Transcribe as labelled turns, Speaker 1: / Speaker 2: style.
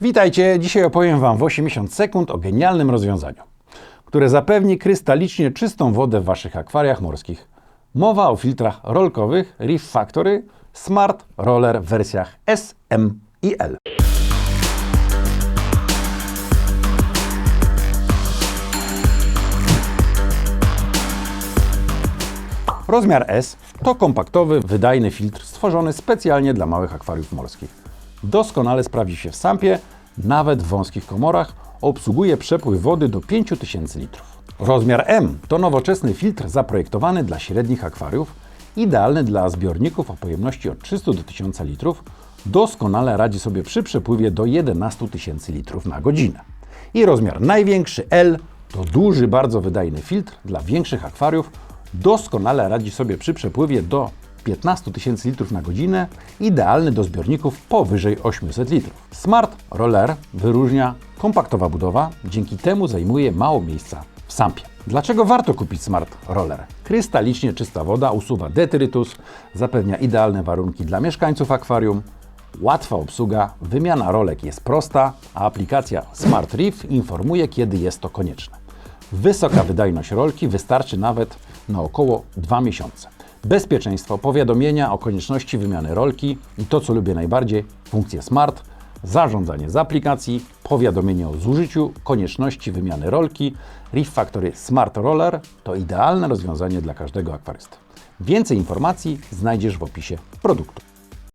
Speaker 1: Witajcie, dzisiaj opowiem Wam w 80 sekund o genialnym rozwiązaniu, które zapewni krystalicznie czystą wodę w Waszych akwariach morskich. Mowa o filtrach rolkowych Reef Factory Smart Roller w wersjach S, M i L. Rozmiar S to kompaktowy, wydajny filtr stworzony specjalnie dla małych akwariów morskich. Doskonale sprawdzi się w sampie, nawet w wąskich komorach, obsługuje przepływ wody do 5000 litrów. Rozmiar M to nowoczesny filtr zaprojektowany dla średnich akwariów, idealny dla zbiorników o pojemności od 300 do 1000 litrów, doskonale radzi sobie przy przepływie do 11 tysięcy litrów na godzinę. I rozmiar największy L to duży, bardzo wydajny filtr dla większych akwariów, doskonale radzi sobie przy przepływie do 15 tysięcy litrów na godzinę, idealny do zbiorników powyżej 800 litrów. Smart Roller wyróżnia kompaktowa budowa, dzięki temu zajmuje mało miejsca w sampie. Dlaczego warto kupić Smart Roller? Krystalicznie czysta woda usuwa detrytus, zapewnia idealne warunki dla mieszkańców akwarium, Łatwa obsługa, wymiana rolek jest prosta, a aplikacja Smart Reef informuje, kiedy jest to konieczne. Wysoka wydajność rolki wystarczy nawet na około 2 miesiące. Bezpieczeństwo, powiadomienia o konieczności wymiany rolki i to, co lubię najbardziej, funkcje Smart, zarządzanie z aplikacji, powiadomienie o zużyciu, konieczności wymiany rolki. Reef Factory Smart Roller to idealne rozwiązanie dla każdego akwarysty. Więcej informacji znajdziesz w opisie produktu.